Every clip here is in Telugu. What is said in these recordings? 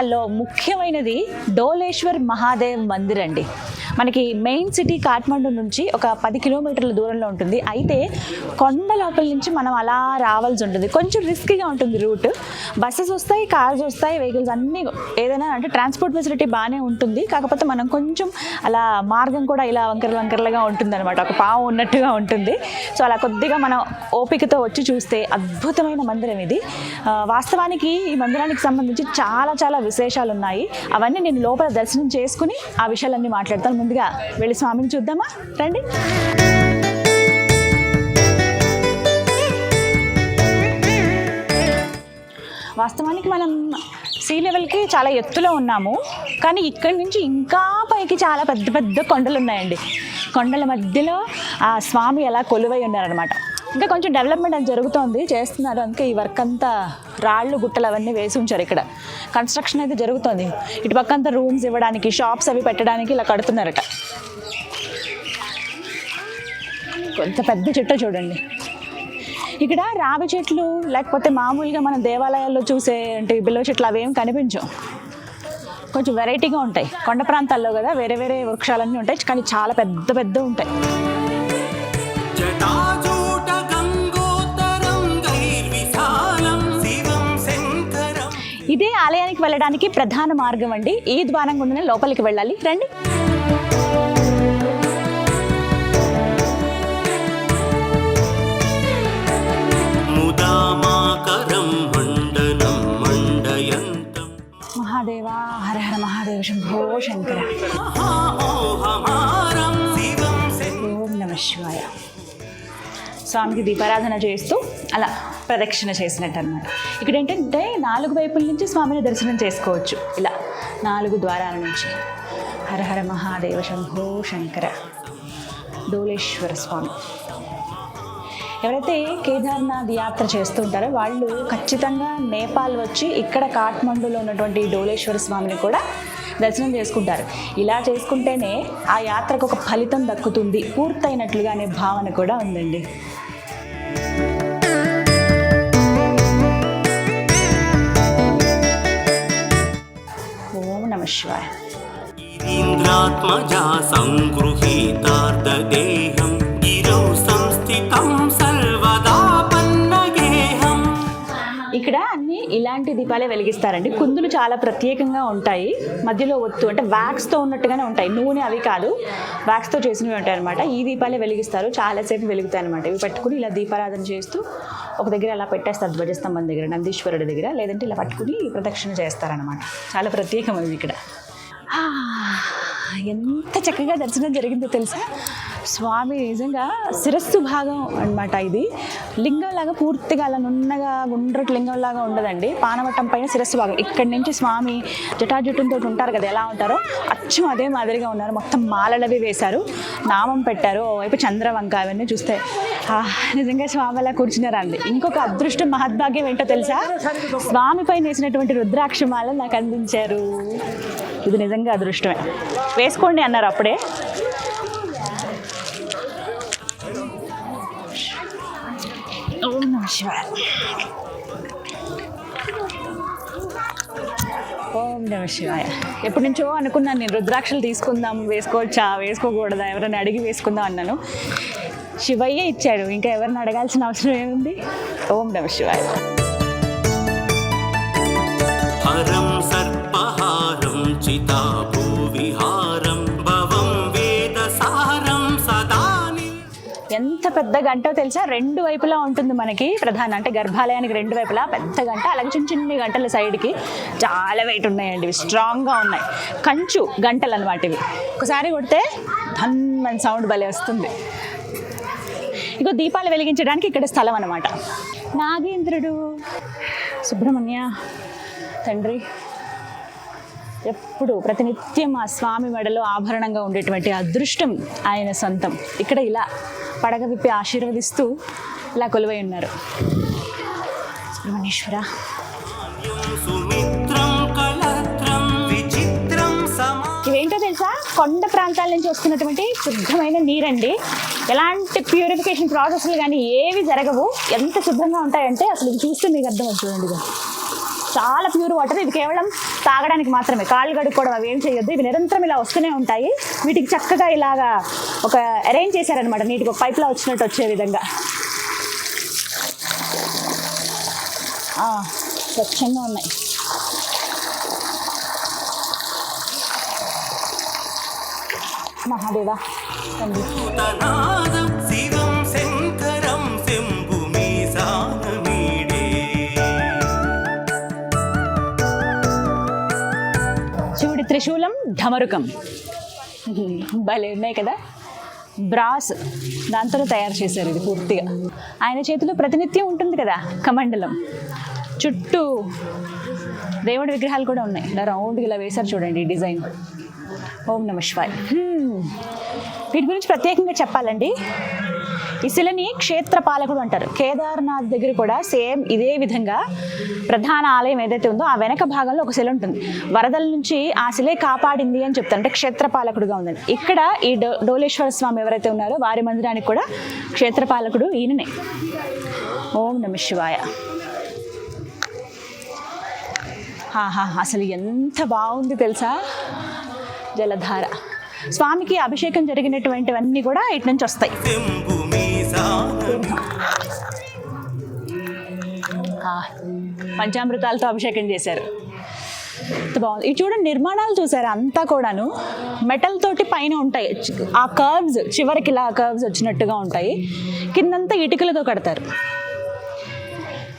కాఠ్మండులో ముఖ్యమైనది డోలేశ్వర్ మహాదేవ్ మందిర్ అండి మనకి మెయిన్ సిటీ కాఠ్మండు నుంచి ఒక పది కిలోమీటర్ల దూరంలో ఉంటుంది. అయితే కొండ లోపల నుంచి మనం అలా రావాల్సి ఉంటుంది. కొంచెం రిస్కీగా ఉంటుంది రూట్ బస్సెస్ వస్తాయి కార్స్ వస్తాయి వెహికల్స్ అన్నీ ఏదైనా అంటే ట్రాన్స్పోర్ట్ ఫెసిలిటీ బాగానే ఉంటుంది. కాకపోతే మనం కొంచెం అలా మార్గం కూడా ఇలా వంకర వంకరలుగా ఉంటుంది అనమాట ఒక పాము ఉన్నట్టుగా ఉంటుంది. సో అలా కొద్దిగా మనం ఓపికతో వచ్చి చూస్తే అద్భుతమైన మందిరం ఇది. వాస్తవానికి ఈ మందిరానికి సంబంధించి చాలా చాలా విశేషాలు ఉన్నాయి అవన్నీ నేను లోపల దర్శనం చేసుకుని ఆ విషయాలన్నీ మాట్లాడతాను. ముందుగా వెళ్ళి స్వామిని చూద్దామా? రండి. వాస్తవానికి మనం సీ లెవెల్కి చాలా ఎత్తులో ఉన్నాము కానీ ఇక్కడి నుంచి ఇంకా పైకి చాలా పెద్ద పెద్ద కొండలు ఉన్నాయండి. కొండల మధ్యలో ఆ స్వామి ఎలా కొలువై ఉన్నారనమాట ఇంకా కొంచెం డెవలప్మెంట్ అది జరుగుతోంది చేస్తున్నారు. అందుకే ఈ వర్క్ అంతా రాళ్ళు గుట్టలు అవన్నీ వేసి ఉంచారు ఇక్కడ. కన్స్ట్రక్షన్ అయితే జరుగుతోంది. ఇటు పక్క అంతా రూమ్స్ ఇవ్వడానికి షాప్స్ అవి పెట్టడానికి ఇలా కడుతున్నారట. కొంత పెద్ద చెట్టు చూడండి. ఇక్కడ రావి చెట్లు లేకపోతే మామూలుగా మన దేవాలయాల్లో చూసే అంటే బిల్వ చెట్లు అవేం కనిపించవు. కొంచెం వెరైటీగా ఉంటాయి. కొండ ప్రాంతాల్లో కదా వేరే వేరే వృక్షాలన్నీ ఉంటాయి కానీ చాలా పెద్ద పెద్ద ఉంటాయి. ఇదే ఆలయానికి వెళ్ళడానికి ప్రధాన మార్గం అండి. ఈ ద్వారం గుండానే లోపలికి వెళ్ళాలి. రండి. మహాదేవా హర హర మహాదేవ శంభో శంకరం. ఓం నమ శివాయ. స్వామికి దీపారాధన చేస్తూ అలా ప్రదక్షిణ చేసినట్టు అనమాట ఇక్కడ ఏంటంటే నాలుగు వైపుల నుంచి స్వామిని దర్శనం చేసుకోవచ్చు. ఇలా నాలుగు ద్వారాల నుంచి. హరహర మహాదేవ శంభో శంకర డోలేశ్వర స్వామి. ఎవరైతే కేదార్నాథ్ యాత్ర చేస్తుంటారో వాళ్ళు ఖచ్చితంగా నేపాల్ వచ్చి ఇక్కడ కాఠ్మండూలో ఉన్నటువంటి డోలేశ్వర స్వామిని కూడా దర్శనం చేసుకుంటారు. ఇలా చేసుకుంటేనే ఆ యాత్రకు ఒక ఫలితం దక్కుతుంది. పూర్తయినట్లుగా అనే భావన కూడా ఉందండి. ఓం నమ శివాయ ఇక్కడ అన్ని ఇలాంటి దీపాలే వెలిగిస్తారండి. కుందులు చాలా ప్రత్యేకంగా ఉంటాయి. మధ్యలో ఒత్తు అంటే వ్యాక్స్తో ఉన్నట్టుగానే ఉంటాయి. నూనె అవి కాదు. వ్యాక్స్తో చేసినవి ఉంటాయి అనమాట ఈ దీపాలే వెలిగిస్తారు. చాలాసేపు వెలుగుతాయి అనమాట ఇవి పెట్టుకుని ఇలా దీపారాధన చేస్తూ ఒక దగ్గర అలా పెట్టేస్తారు ధ్వజస్తంభం దగ్గర నందీశ్వరుడి దగ్గర. లేదంటే ఇలా పట్టుకుని ప్రదక్షిణ చేస్తారనమాట చాలా ప్రత్యేకమైనది ఇక్కడ. ఎంత చక్కగా దర్శనం జరిగిందో తెలుసా? స్వామి నిజంగా శిరస్సు భాగం అన్నమాట ఇది. లింగంలాగా పూర్తిగా అలా నున్నగా గుండ్రటి లింగంలాగా ఉండదండి. పానవట్టం పైన శిరస్సు భాగం. ఇక్కడి నుంచి స్వామి జటాజుటంతో ఉంటారు కదా ఎలా ఉంటారో అచ్చం అదే మాదిరిగా ఉన్నారు. మొత్తం మాలలవి వేశారు. నామం పెట్టారు. ఓవైపు చంద్రవంక అవన్నీ చూస్తే నిజంగా స్వామి అలా కూర్చున్నారండి. ఇంకొక అదృష్టం మహద్భాగ్యం ఏంటో తెలుసా? స్వామి పైన వేసినటువంటి రుద్రాక్షమాల నాకు అందించారు. ఇది నిజంగా అదృష్టమే. వేసుకోండి అన్నారు అప్పుడే. ఓం నమ శివాయ ఓం నమ శివాయ ఎప్పటి నుంచో అనుకున్నాను నేను రుద్రాక్షలు తీసుకుందాం వేసుకోవచ్చా వేసుకోకూడదా ఎవరైనా అడిగి వేసుకుందాం అన్నాను. శివయ్య ఇచ్చాడు ఇంకా ఎవరిని అడగాల్సిన అవసరం ఏముంది? ఓం నమ శివాయ. హరం సర్పహారం చితాభూవిహారం ఎంత పెద్ద గంటో తెలుసా? రెండు వైపులా ఉంటుంది మనకి ప్రధాన అంటే గర్భాలయానికి రెండు వైపులా పెద్ద గంట అలాగే చిన్న చిన్న గంటల సైడ్కి చాలా వెయిట్ ఉన్నాయండి ఇవి స్ట్రాంగ్గా ఉన్నాయి. కంచు గంటలు అనమాట ఇవి ఒకసారి కొడితే ధన్ మన సౌండ్ భలే వస్తుంది. ఇగో దీపాలు వెలిగించడానికి ఇక్కడ స్థలం అనమాట నాగేంద్రుడు. సుబ్రహ్మణ్య తండ్రి. ఎప్పుడు ప్రతినిత్యం ఆ స్వామి మెడలో ఆభరణంగా ఉండేటువంటి అదృష్టం ఆయన సొంతం. ఇక్కడ ఇలా పడగ విప్పి ఆశీర్వదిస్తూ ఇలా కొలువై ఉన్నారు. సుబ్రహ్మణ్యేశ్వర. ఇవేంటో తెలుసా? కొండ ప్రాంతాల నుంచి వస్తున్నటువంటి శుద్ధమైన నీరండి. ఎలాంటి ప్యూరిఫికేషన్ ప్రాసెస్లు కానీ ఏవి జరగవు. ఎంత శుభ్రంగా ఉంటాయంటే అసలు చూస్తే మీకు అర్థం అవుతుంది చూడండి. చాలా ప్యూర్ వాటర్. ఇది కేవలం తాగడానికి మాత్రమే. కాళ్ళు కడుక్కోవడం అవి ఏం చేయొద్దు. ఇవి నిరంతరం ఇలా వస్తూనే ఉంటాయి. వీటికి చక్కగా ఇలాగా ఒక అరేంజ్ చేశారనమాట నీటికి ఒక పైప్లో వచ్చినట్టు వచ్చే విధంగా. స్వచ్ఛంగా ఉన్నాయి. మహాదేవా ఢమరుకం భలే ఉన్నాయి కదా? బ్రాస్ దాంతో తయారు చేశారు ఇది పూర్తిగా. ఆయన చేతిలో ప్రతినిత్యం ఉంటుంది కదా కమండలం. చుట్టూ దేవుడి విగ్రహాలు కూడా ఉన్నాయి. ఇలా రౌండ్గా ఇలా వేశారు చూడండి డిజైన్. ఓం నమ శివాయ్. వీటి గురించి ప్రత్యేకంగా చెప్పాలండి. ఈ శిలని క్షేత్ర పాలకుడు అంటారు. కేదార్నాథ్ దగ్గర కూడా సేమ్ ఇదే విధంగా ప్రధాన ఆలయం ఏదైతే ఉందో ఆ వెనక భాగంలో ఒక శిల ఉంటుంది. వరదల నుంచి ఆ శిలే కాపాడింది అని చెప్తారు. అంటే క్షేత్ర పాలకుడుగా ఉందని. ఇక్కడ ఈ డో డోలేశ్వర స్వామి ఎవరైతే ఉన్నారో వారి మందిరానికి కూడా క్షేత్ర పాలకుడు ఈయననే. ఓం నమ శివాయ. అసలు ఎంత బాగుంది తెలుసా? జలధార. స్వామికి అభిషేకం జరిగినటువంటివన్నీ కూడా ఇటు నుంచి వస్తాయి. పంచామృతాలతో అభిషేకం చేశారు. బాగుంది. ఇది చూడండి నిర్మాణాలు చూసారు? అంతా కూడాను మెటల్ తోటి పైన ఉంటాయి. ఆ కర్వ్స్ చివరికి ఇలా కర్వ్స్ వచ్చినట్టుగా ఉంటాయి. కిందంతా ఇటుకలతో కడతారు.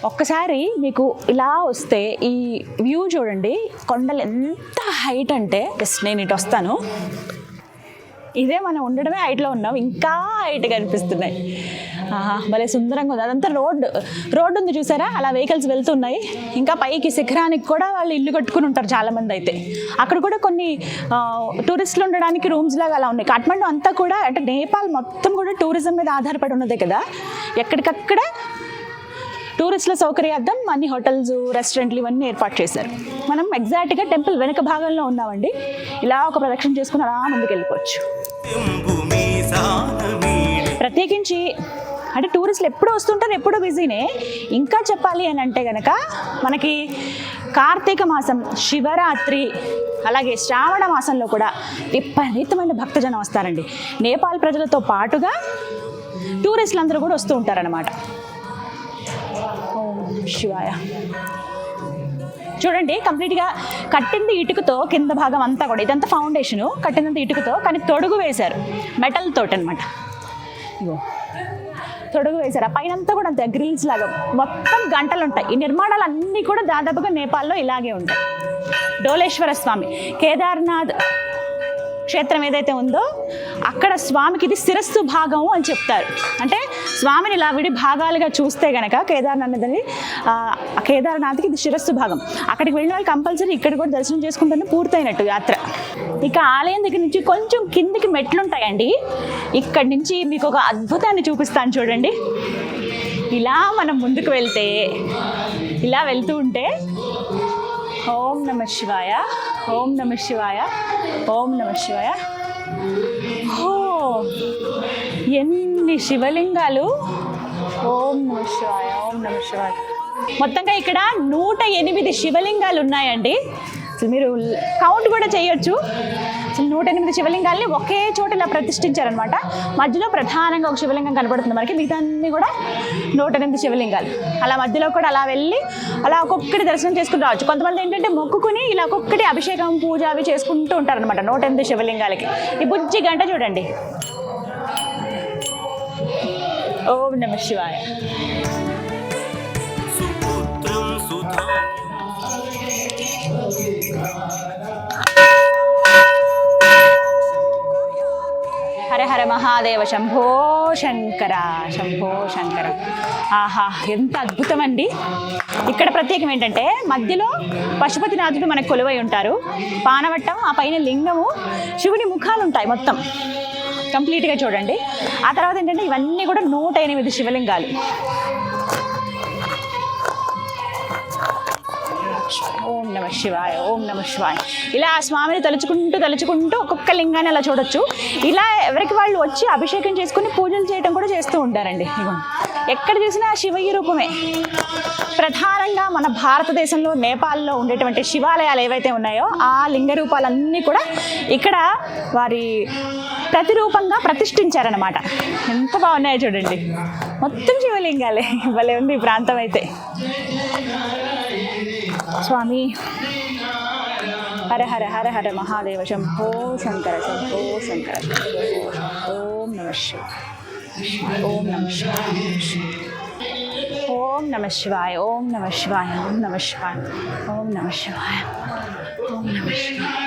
ఒక్కసారి మీకు ఇలా వస్తే ఈ వ్యూ చూడండి. కొండలు ఎంత హైట్ అంటే జస్ట్ నేను ఇటు వస్తాను. ఇదే మనం ఉండడమే హైట్లో ఉన్నాం. ఇంకా హైట్ కనిపిస్తున్నాయి. ఆహా భలే సుందరంగా ఉంది. అదంతా రోడ్ రోడ్డు ఉంది చూసారా? అలా వెహికల్స్ వెళ్తున్నాయి. ఇంకా పైకి శిఖరానికి కూడా వాళ్ళు ఇల్లు కట్టుకుని ఉంటారు చాలామంది అయితే. అక్కడ కూడా కొన్ని టూరిస్టులు ఉండడానికి రూమ్స్ లాగా అలా ఉన్నాయి. కాఠ్మండు అంతా కూడా అంటే నేపాల్ మొత్తం కూడా టూరిజం మీద ఆధారపడి ఉన్నదే కదా? ఎక్కడికక్కడ టూరిస్టుల సౌకర్యార్థం అన్ని హోటల్స్ రెస్టారెంట్లు ఇవన్నీ ఏర్పాటు చేశారు. మనం ఎగ్జాక్ట్గా టెంపుల్ వెనక భాగంలో ఉన్నామండి. ఇలా ఒక ప్రదక్షిణ చేసుకుని అలా ముందుకు వెళ్ళిపోవచ్చు ప్రత్యేకించి అంటే టూరిస్టులు ఎప్పుడు వస్తుంటారు ఎప్పుడు బిజీనే. ఇంకా చెప్పాలి అని అంటే కనుక మనకి కార్తీక మాసం శివరాత్రి అలాగే శ్రావణ మాసంలో కూడా విపరీతమైన భక్తజనం వస్తారండి. నేపాల్ ప్రజలతో పాటుగా టూరిస్టులు అందరూ కూడా వస్తూ ఉంటారనమాట శివాయ. చూడండి కంప్లీట్గా కట్టింది ఇటుకతో కింద భాగం అంతా కూడా. ఇదంతా ఫౌండేషను కట్టినంత ఇటుకతో కానీ తొడుగు వేశారు. మెటల్ తోటి అనమాట ఇగో తొడుగు వేశారు. ఆ పైన అంతా కూడా అంతే గ్రిల్స్ లాగా. మొత్తం గంటలు ఉంటాయి. ఈ నిర్మాణాలు అన్నీ కూడా దాదాపుగా నేపాల్లో ఇలాగే ఉంటాయి. డోలేశ్వర స్వామి కేదార్నాథ్ క్షేత్రం ఏదైతే ఉందో అక్కడ స్వామికి ఇది శిరస్సు భాగము అని చెప్తారు. అంటే స్వామిని ఇలా విడి భాగాలుగా చూస్తే గనక కేదార్నాథ్ అనేది కేదార్నాథ్కి ఇది శిరస్సు భాగం. అక్కడికి వెళ్ళిన వాళ్ళు కంపల్సరీ ఇక్కడ కూడా దర్శనం చేసుకుంటేనే పూర్తయినట్టు యాత్ర. ఇక ఆలయం దగ్గర నుంచి కొంచెం కిందికి మెట్లుంటాయండి. ఇక్కడి నుంచి మీకు ఒక అద్భుతాన్ని చూపిస్తాను చూడండి. ఇలా మనం ముందుకు వెళ్తే ఇలా వెళ్తూ ఉంటే ఓం నమ శివాయ ఓం నమ శివాయ ఓం నమ శివాయ. ఓ ఎన్ని శివలింగాలు. ఓం నమ శివాయ ఓం నమ శివాయ. మొత్తంగా ఇక్కడ నూట ఎనిమిది శివలింగాలు ఉన్నాయండి అసలు మీరు కౌంట్ కూడా చేయొచ్చు. అసలు నూట ఎనిమిది శివలింగాల్ని ఒకే చోట ఇలా ప్రతిష్ఠించారనమాట మధ్యలో ప్రధానంగా ఒక శివలింగం కనబడుతుంది మనకి. మిగతా అన్ని కూడా నూట ఎనిమిది శివలింగాలు. అలా మధ్యలో కూడా అలా వెళ్ళి అలా ఒక్కొక్కటి దర్శనం చేసుకుని రావచ్చు. కొంతమంది ఏంటంటే మొక్కుకుని ఇలా ఒక్కొక్కటి అభిషేకం పూజ అవి చేసుకుంటూ ఉంటారనమాట నూట ఎనిమిది శివలింగాలకి. ఈ బుజ్జి గంట చూడండి. ఓం నమ శివాయ. హర హర మహాదేవ శంభో శంకర శంభో శంకర. ఆహా ఎంత అద్భుతం అండి ఇక్కడ ప్రత్యేకం ఏంటంటే మధ్యలో పశుపతినాథుడు మనకు కొలువై ఉంటారు. పానవట్టం ఆ పైన లింగము శివుని ముఖాలు ఉంటాయి మొత్తం. కంప్లీట్గా చూడండి. ఆ తర్వాత ఏంటంటే ఇవన్నీ కూడా నూట ఎనిమిది శివలింగాలు. నమ శివాయ ఓం నమ శివాయ. ఇలా ఆ స్వామిని తలుచుకుంటూ తలుచుకుంటూ ఒక్కొక్క లింగాన్ని అలా చూడొచ్చు. ఇలా ఎవరికి వాళ్ళు వచ్చి అభిషేకం చేసుకుని పూజలు చేయడం కూడా చేస్తూ ఉంటారండి. ఎక్కడ చూసినా శివయ్య రూపమే. ప్రధానంగా మన భారతదేశంలో నేపాల్లో ఉండేటువంటి శివాలయాలు ఏవైతే ఉన్నాయో ఆ లింగ రూపాలన్నీ కూడా ఇక్కడ వారి ప్రతిరూపంగా ప్రతిష్ఠించారనమాట ఎంత బాగున్నాయో చూడండి. మొత్తం శివలింగాలే. భలే ఉంది ఈ ప్రాంతం అయితే. స్వామి. హర హర హర హర మహాదేవ శంభో శంకర శంభో శంకర ఓం నమ ఓం నమ ఓం నమ శివాయ. ఓం నమ శివాయ. ఓం నమ శివాయ. ఓం నమ శివాయ. ఓం నమ శివాయ.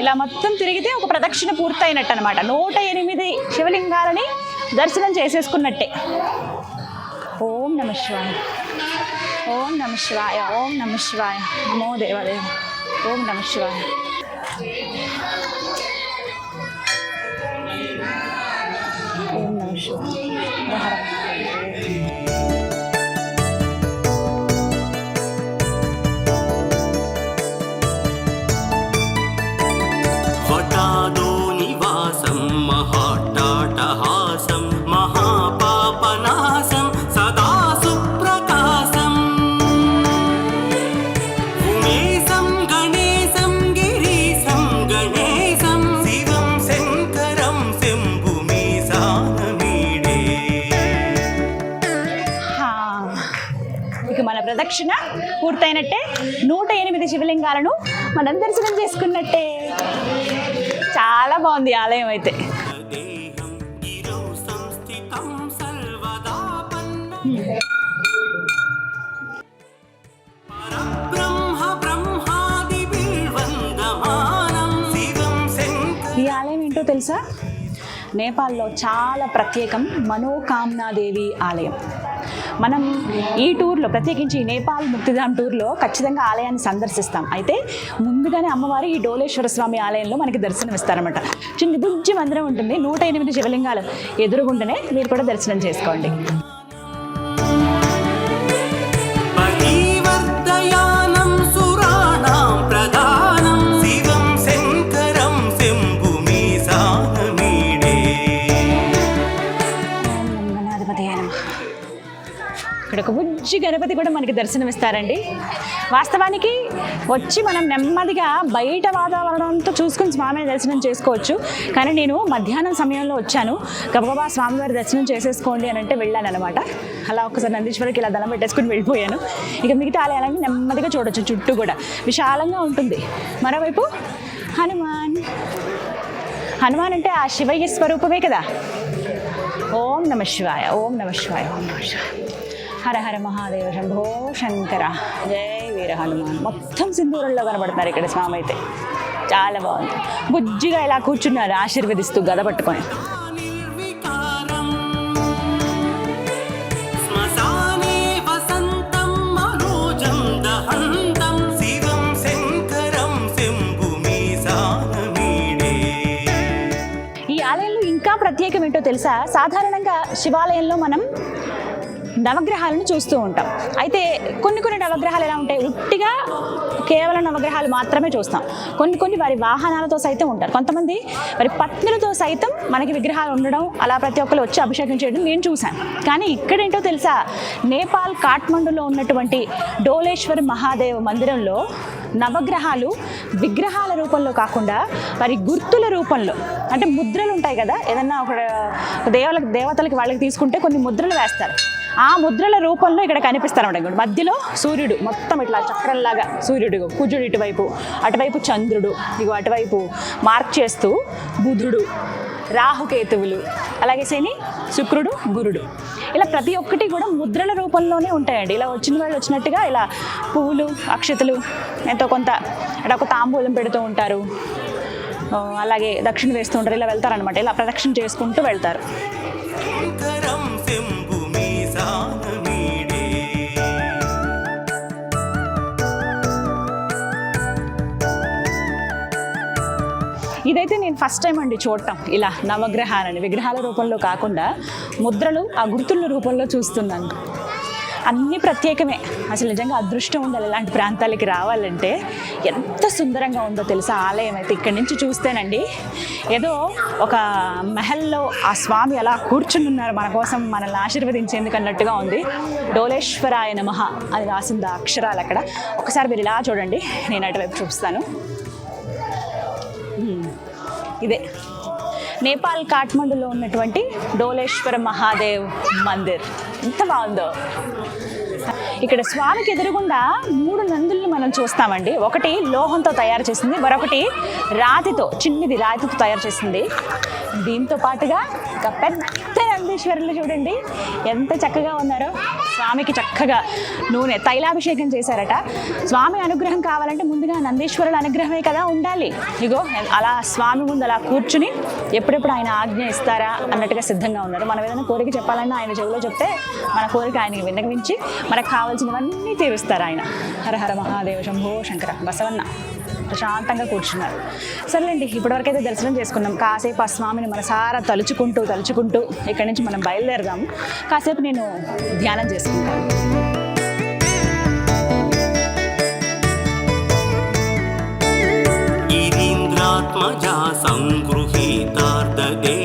ఇలా మొత్తం తిరిగితే ఒక ప్రదక్షిణ పూర్తయినట్టు అనమాట నూట ఎనిమిది శివలింగాలని దర్శనం చేసేసుకున్నట్టే. ఓం నమ శివాయ. ఓం నమ శివాయ ఓం నమ శివాయ నమో దేవదేవ ఓం నమ శివాయ. ఓం నమ శివాయ. ప్రదక్షిణ పూర్తయినట్టే. నూట ఎనిమిది శివలింగాలను మనం దర్శనం చేసుకున్నట్టే. చాలా బాగుంది ఆలయం అయితే. ఈ ఆలయం ఏంటో తెలుసా? నేపాల్లో చాలా ప్రత్యేకం మనోకామ్నాదేవి ఆలయం. మనం ఈ టూర్లో ప్రత్యేకించి నేపాల్ ముక్తిధామ్ టూర్లో ఖచ్చితంగా ఆలయాన్ని సందర్శిస్తాం. అయితే ముందుగానే అమ్మవారు ఈ డోలేశ్వర స్వామి ఆలయంలో మనకి దర్శనం ఇస్తారనమాట చిన్న బుజ్జి మందిరం ఉంటుంది. నూట ఎనిమిది శివలింగాలు ఎదురుగుంటనే మీరు కూడా దర్శనం చేసుకోండి. ఇక్కడ ఒక బుజ్జి గణపతి కూడా మనకి దర్శనమిస్తారండి. వాస్తవానికి వచ్చి మనం నెమ్మదిగా బయట వాతావరణంతో చూసుకుని స్వామిని దర్శనం చేసుకోవచ్చు. కానీ నేను మధ్యాహ్నం సమయంలో వచ్చాను. గబగబా స్వామివారి దర్శనం చేసేసుకోండి అని అంటే వెళ్ళాను అనమాట అలా ఒకసారి నందీశ్వరికి ఇలా దళం పెట్టేసుకుని వెళ్ళిపోయాను. ఇక మిగతా ఆలయాలన్నీ నెమ్మదిగా చూడొచ్చు చుట్టూ కూడా. విశాలంగా ఉంటుంది. మరోవైపు హనుమాన్. హనుమాన్ అంటే ఆ శివయ్య స్వరూపమే కదా. ఓం నమ శివాయ ఓం నమ శివాయ ఓం నమ శివాయ. హర హర మహాదేవ శంభో శంకర. జై వీర హనుమాన్. మొత్తం సింధూరంలో కనబడుతున్నారు ఇక్కడ స్వామి అయితే. చాలా బాగుంది. బుజ్జిగా ఇలా కూర్చున్నారు ఆశీర్వదిస్తూ గద పట్టుకొని. ప్రత్యేకం ఏంటో తెలుసా? సాధారణంగా శివాలయంలో మనం నవగ్రహాలను చూస్తూ ఉంటాం. అయితే కొన్ని కొన్ని నవగ్రహాలు ఎలా ఉంటాయి? ఉట్టిగా కేవలం నవగ్రహాలు మాత్రమే చూస్తాం. కొన్ని కొన్ని వారి వాహనాలతో సైతం ఉంటారు. కొంతమంది వారి పత్నులతో సైతం మనకి విగ్రహాలు ఉండడం అలా ప్రతి ఒక్కరు వచ్చి అభిషేకం చేయడం నేను చూశాను. కానీ ఇక్కడేంటో తెలుసా? నేపాల్ కాఠ్మండులో ఉన్నటువంటి డోలేశ్వర్ మహాదేవ్ మందిరంలో నవగ్రహాలు విగ్రహాల రూపంలో కాకుండా వారి గుర్తుల రూపంలో అంటే ముద్రలు ఉంటాయి కదా? ఏదన్నా ఒక దేవాలకు దేవతలకి వాళ్ళకి తీసుకుంటే కొన్ని ముద్రలు వేస్తారు. ఆ ముద్రల రూపంలో ఇక్కడ కనిపిస్తారన్నమాట. మధ్యలో సూర్యుడు మొత్తం ఇట్లా చక్రంలాగా సూర్యుడు కుజుడు ఇటువైపు అటువైపు చంద్రుడు ఇగో అటువైపు మార్క్ చేస్తూ బుధుడు రాహుకేతువులు అలాగే శని శుక్రుడు గురుడు. ఇలా ప్రతి ఒక్కటి కూడా ముద్రల రూపంలోనే ఉంటాయండి. ఇలా వచ్చిన వాళ్ళు వచ్చినట్టుగా ఇలా పువ్వులు అక్షతలు ఎంతో కొంత అంటే ఒక తాంబూలం పెడుతూ ఉంటారు. అలాగే దక్షిణ వేస్తూ ఉంటారు. ఇలా వెళ్తారనమాట ఇలా ప్రదక్షిణ చేసుకుంటూ వెళ్తారు. ఇదైతే నేను ఫస్ట్ టైం అండి చూడటం ఇలా నవగ్రహాలని విగ్రహాల రూపంలో కాకుండా ముద్రలు ఆ గుర్తుల రూపంలో చూస్తున్నాను. అన్ని ప్రత్యేకమే. అసలు నిజంగా అదృష్టం ఉండాలి ఇలాంటి ప్రాంతాలకి రావాలంటే ఎంత సుందరంగా ఉందో తెలుసా? ఆలయం అయితే ఇక్కడి నుంచి చూస్తేనండి. ఏదో ఒక మహల్లో ఆ స్వామి అలా కూర్చుని ఉన్నారు మన కోసం మనల్ని ఆశీర్వదించేందుకు అన్నట్టుగా ఉంది. డోలేశ్వరాయ నమః అని రాసింది అక్షరాలు అక్కడ. ఒకసారి మీరు ఇలా చూడండి నేను అటువైపు చూపిస్తాను ఇదే. నేపాల్ కాఠ్మండూలో ఉన్నటువంటి డోలేశ్వర మహాదేవ్ మందిర్. ఎంత బాగుందో. ఇక్కడ స్వామికి ఎదురుగుండా మూడు నందుల్ని మనం చూస్తామండి. ఒకటి లోహంతో తయారు చేసింది మరొకటి రాతితో చిన్నది రాతితో తయారు చేసింది. దీంతో పాటుగా ఒక పెద్ద నందీశ్వరులు చూడండి. ఎంత చక్కగా ఉన్నారో. స్వామికి చక్కగా నూనె తైలాభిషేకం చేశారట. స్వామి అనుగ్రహం కావాలంటే ముందుగా నందీశ్వరుల అనుగ్రహమే కదా ఉండాలి. ఇగో అలా స్వామి ముందు అలా కూర్చుని ఎప్పుడెప్పుడు ఆయన ఆజ్ఞ ఇస్తారా అన్నట్టుగా సిద్ధంగా ఉన్నారు. మనం ఏదైనా కోరిక చెప్పాలన్నా ఆయన చెవిలో చెప్తే మన కోరిక ఆయనకి విన్నవించి మనకు కావాల్సినవన్నీ తీరుస్తారు ఆయన. హర హర మహాదేవ శంభో శంకర బసవన్న. ప్రశాంతంగా కూర్చున్నారు. సర్లేండి ఇప్పటివరకైతే దర్శనం చేసుకున్నాం. కాసేపు ఆ స్వామిని మనసారా తలుచుకుంటూ తలుచుకుంటూ ఇక్కడి నుంచి మనం బయలుదేరదాము కాసేపు నేను ధ్యానం చేసుకుంటాను. సంగృహీతార్థదే